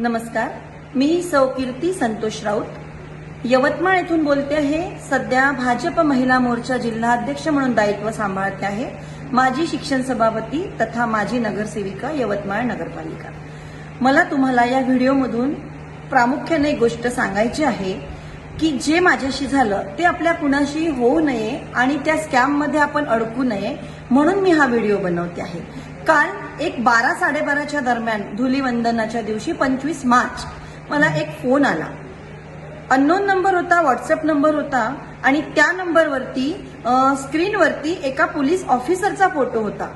नमस्कार. मी सौ कीर्ती संतोष राऊत. यवतमाळ येथून बोलते आहे. सध्या भाजप महिला मोर्चा जिल्हा अध्यक्ष म्हणून दायित्व सांभाळते आहे. माजी शिक्षण सभापती तथा माजी नगरसेविका यवतमाळ नगरपालिका. मला तुम्हाला या व्हिडिओमधून प्रामुख्याने एक गोष्ट सांगायची आहे की जे माझ्याशी झालं ते आपल्या कुणाशी होऊ नये आणि त्या स्कॅममध्ये आपण अडकू नये म्हणून मी हा व्हिडिओ बनवते आहे. काल एक बारा साडेबाराच्या दरम्यान धुलीवंदनाच्या दिवशी पंचवीस मार्च मला एक फोन आला. अननोन नंबर होता व्हॉट्सअप नंबर होता आणि त्या नंबरवरती स्क्रीनवरती एका पोलीस ऑफिसरचा फोटो होता.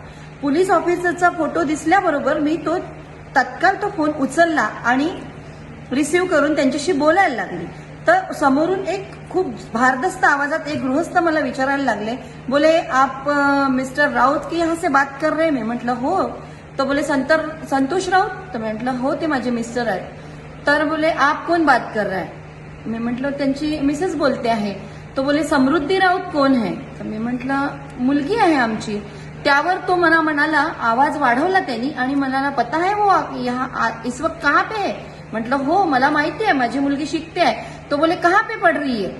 पोलीस ऑफिसरचा फोटो दिसल्याबरोबर मी तो तत्काळ तो फोन उचलला आणि रिसीव्ह करून त्यांच्याशी बोलायला लागली. तर समोरून एक खूप भारदस्त आवाजात एक गृहस्थ मला विचारायला लागले. बोले आप मिस्टर राऊत की यहाँ से बात कर रहे मी म्हटलं हो. तो बोले संतर संतोष राऊत तर मी म्हटलं हो ते माझे मिस्टर आहेत. तर बोले आप कोण बात कर रहा है? मी म्हटलं त्यांची मिसेस बोलते आहे. तो बोले समृद्धी राऊत कोण है? तर मी म्हटलं मुलगी आहे आमची. त्यावर तो मला म्हणाला आवाज वाढवला त्यांनी आणि म्हणाला पता है वो आप यहाँ आ- इस वक्त कहाँ पे है? म्हटलं हो मला माहिती आहे माझी मुलगी शिकते आहे. तो बोले कहाँ पे पड़ रही है?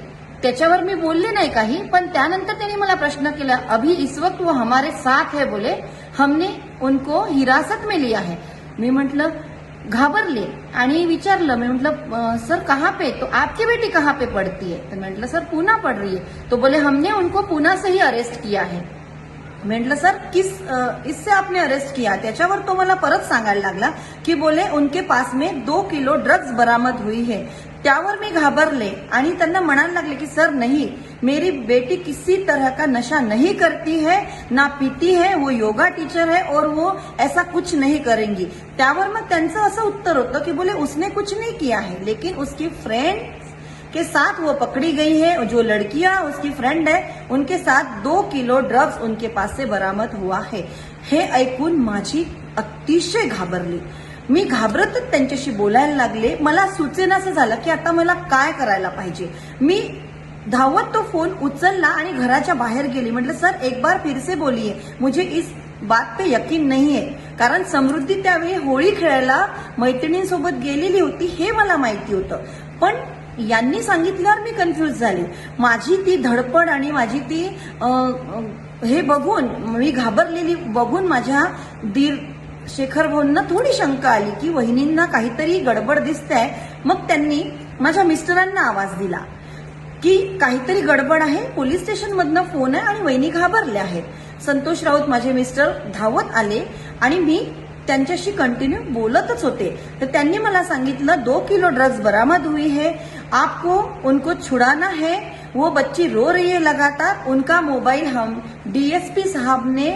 त्याच्यावर मी बोलले नाही काही पण त्यानंतर त्यांनी मला प्रश्न केला अभी इस वक्त वो हमारे साथ है बोले हमने उनको हिरासत में लिया है. मी म्हटलं घाबरले. आणि विचारलं मी म्हटलं सर कहाँ पे? तो आपकी बेटी कहाँ पे पड़ती है? तर म्हटलं सर पुन्हा पड रही है. तो बोले हमने उनको पूना से ही अरेस्ट किया है. म्हटलं सर किस इससे आपने अरेस्ट किया? त्याच्यावर तो मला परत सांगायला लागला की बोले उनके पास में दो किलो ड्रग्स बरामद हुई है. त्यावर मी घाबरले आणि त्यांना म्हणायला लागले की, सर, नहीं, मेरी बेटी किसी तरह का नशा नहीं करती है, ना पीती है, वो योगा टीचर है और वो ऐसा कुछ नहीं करेंगी. त्यावर मग त्यांचं असं उत्तर होतं की, बोले, उसने कुछ नहीं किया है, लेकिन उसकी फ्रेंड के साथ वो पकड़ी गई है, जो लड़कियाँ, उसकी फ्रेंड है, उनके साथ दो किलो ड्रग्स उनके पास से बरामद हुआ है। हे, ऐकून माझी अतिशय घाबरली. मी घाबरतच त्यांच्याशी बोलायला लागले. मला सुचेनासं झालं की आता मला काय करायला पाहिजे. मी धावत तो फोन उचलला आणि घराच्या बाहेर गेली. म्हटलं सर एक बार फिर से बोलिए मुझे इस बात पे यकीन नाही आहे कारण समृद्धी त्यावेळी होळी खेळायला मैत्रिणींसोबत गेलेली होती हे मला माहिती होतं. पण यांनी सांगितल्यावर मी कन्फ्युज झाली. माझी ती धडपड आणि माझी ती हे बघून मी घाबरलेली बघून माझ्या दीर शेखर भाऊंना थोडी शंका आली की वहिनींना काहीतरी गडबड दिसते मग त्यांनी माझ्या मिस्टरांना आवाज दिला की काहीतरी गडबड आहे पोलीस स्टेशन मधनं फोन आहे आणि वहिनी घाबरल्या आहेत. संतोष राऊत माझे मिस्टर धावत आले आणि मी त्यांच्याशी कंटिन्यू बोलतच होते. तर त्यांनी मला सांगितलं दो किलो ड्रग्स बरामद हुई है आपको उनको छुड़ाना है वो बच्ची रो रही है लगातार उनका मोबाइल हम डीएसपी साहब ने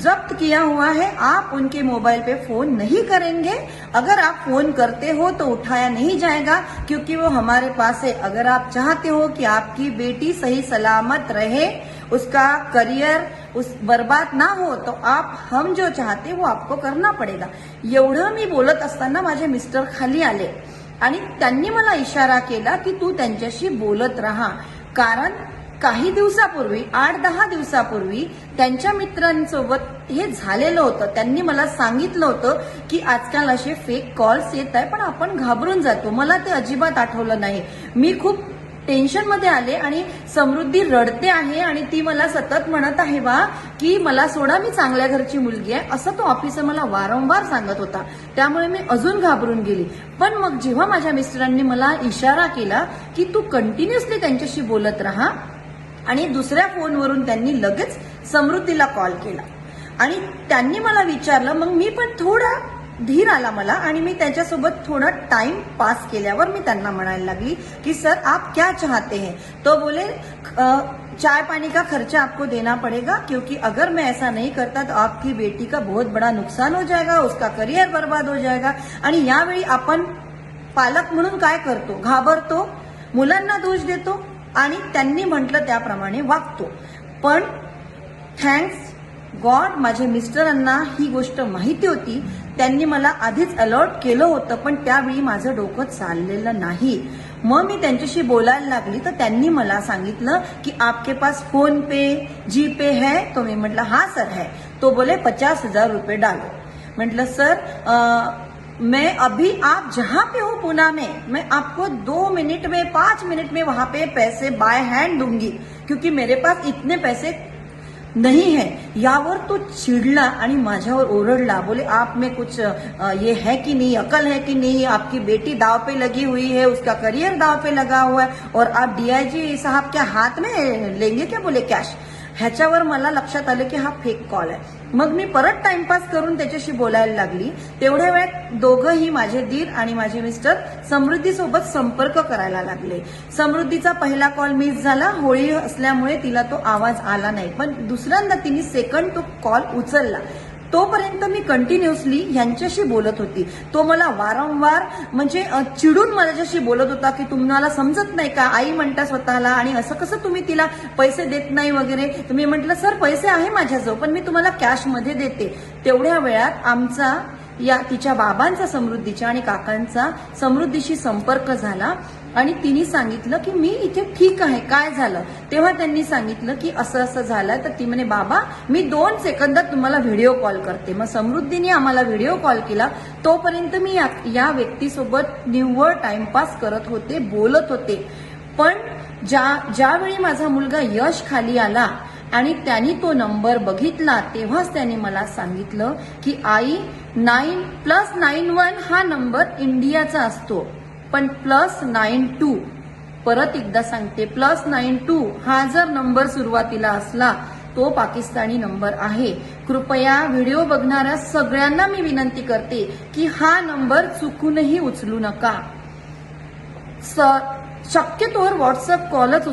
जब्त किया हुआ है आप उनके मोबाइल पे फोन नहीं करेंगे। अगर आप फोन करते हो तो उठाया नहीं जाएगा क्योंकि वो हमारे पास है। अगर आप चाहते हो कि आपकी बेटी सही सलामत रहे उसका करियर उस बर्बाद ना हो तो आप हम जो चाहते वो आपको करना पडेगा। एवढं मी बोलत असताना माझे मिस्टर खाली आले आणि त्यांनी मला इशारा केला की तू त्यांच्याशी बोलत राहा. कारण काही दिवसापूर्वी आठ दहा दिवसापूर्वी त्यांच्या मित्रांसोबत हे झालेलं होतं. त्यांनी मला सांगितलं होतं की आजकाल असे फेक कॉल्स येत आहे पण आपण घाबरून जातो. मला ते अजिबात आठवलं नाही. मी खूप टेन्शनमध्ये आले आणि समृद्धी रडते आहे आणि ती मला सतत म्हणत आहे बा की मला सोडा मी चांगल्या घरची मुलगी आहे. असं तो ऑफिसर मला वारंवार सांगत होता. त्यामुळे मी अजून घाबरून गेली. पण मग जेव्हा माझ्या मिस्टरांनी मला इशारा केला की तू कंटिन्युअसली त्यांच्याशी बोलत राहा आणि दुसऱ्या फोनवरून त्यांनी लगेच समृद्धीला कॉल केला. आणि त्यांनी मला विचारलं मग मी पण थोडा धीर आला मला आणि मी त्यांच्यासोबत थोडा टाइम पास केल्यावर मी त्यांना म्हणायला लागली की सर आप क्या चाहते हैं? तो बोले चाय पानी का खर्चा आपको देना पड़ेगा? क्योंकि अगर मैं ऐसा नहीं करता तो आपकी बेटी का बहुत बड़ा नुकसान हो जाएगा उसका करियर बर्बाद हो जाएगा। आणि यावेळी आपण पालक म्हणून काय करतो? घाबरतो? मुलांना दोष देतो? आणि त्यांनी म्हटलं त्याप्रमाणे वागतो. पण थँक्स गॉड माझ्या मिस्टरांना ही गोष्ट माहिती होती. त्यांनी मला आधीच अलर्ट केलं होतं पण त्यावेळी माझं डोकं चाललेलं नाही. मग मी त्यांच्याशी बोलायला लागली तर त्यांनी मला सांगितलं की आपके पास फोन पे जी पे है? तो मी म्हटलं हा सर है. तो बोले पचास हजार रुपये डालो. म्हटलं सर आ, मैं अभी आप जहाँ पे हो पुणे में, मैं आपको दो मिनट में, पाँच मिनट में वहाँ पे पैसे बाय हैंड दूँगी, क्योंकि मेरे पास इतने पैसे नहीं है। यावर तो चिडला आणि माझ्यावर ओरडला, बोले, आप में कुछ ये है कि नहीं, अकल है कि नहीं? आपकी बेटी दाव पे लगी हुई है, उसका करियर दाव पे लगा हुआ है, और आप डीआईजी साहब क्या हाथ में लेंगे क्या? बोले, कॅश। ह्याच्यावर मला लक्षात आलं की हा फेक कॉल आहे. मग मी परत टाइमपास करून त्याच्याशी बोलायला लागली. तेवढ्या वेळात दोघंही माझे दीर आणि माझे मिस्टर समृद्धी सोबत संपर्क करायला लागले. समृद्धीचा पहिला कॉल मिस झाला. होळी असल्यामुळे तिला तो आवाज आला नाही. पण दुसऱ्यांदा तिने सेकंड तो कॉल उचलला. तोपर्यंत मी कंटिन्युअसली ह्यांच्याशी बोलत होती. तो मला वारंवार म्हणजे चिडून माझ्याशी बोलत होता की तुम्हाला समजत नाही का? आई म्हणता स्वतःला आणि असं कसं तुम्ही तिला पैसे देत नाही वगैरे? तुम्ही मी म्हटलं सर पैसे आहे माझ्याजवळ पण मी तुम्हाला कॅशमध्ये देते. तेवढ्या वेळात आमचा या तिच्या बाबांचा समृद्धीच्या आणि काकांचा समृद्धीशी संपर्क झाला. आणि तिने सांगितलं की मी इथे ठीक आहे काय झालं? तेव्हा त्यांनी सांगितलं की असं असं झालं तर ती म्हणे बाबा मी दोन सेकंदात तुम्हाला व्हिडिओ कॉल करते. मग समृद्धीने आम्हाला व्हिडिओ कॉल केला. तोपर्यंत मी या, या व्यक्तीसोबत निव्वळ टाइमपास करत होते बोलत होते. पण ज्या ज्यावेळी माझा मुलगा यश खाली आला आणि त्यांनी तो नंबर बघितला तेव्हाच त्याने मला सांगितलं की आई नाईन प्लस नाईन वन हा नंबर इंडियाचा असतो. पण प्लस नाईन टू परत एकदा सांगते प्लस नाईन टू हा जर नंबर सुरुवातीला असला तो पाकिस्तानी नंबर आहे. कृपया व्हिडिओ बघणाऱ्या सगळ्यांना मी विनंती करते की हा नंबर चुकूनही उचलू नका. स- शक्यतोवर व्हॉट्सअप कॉलच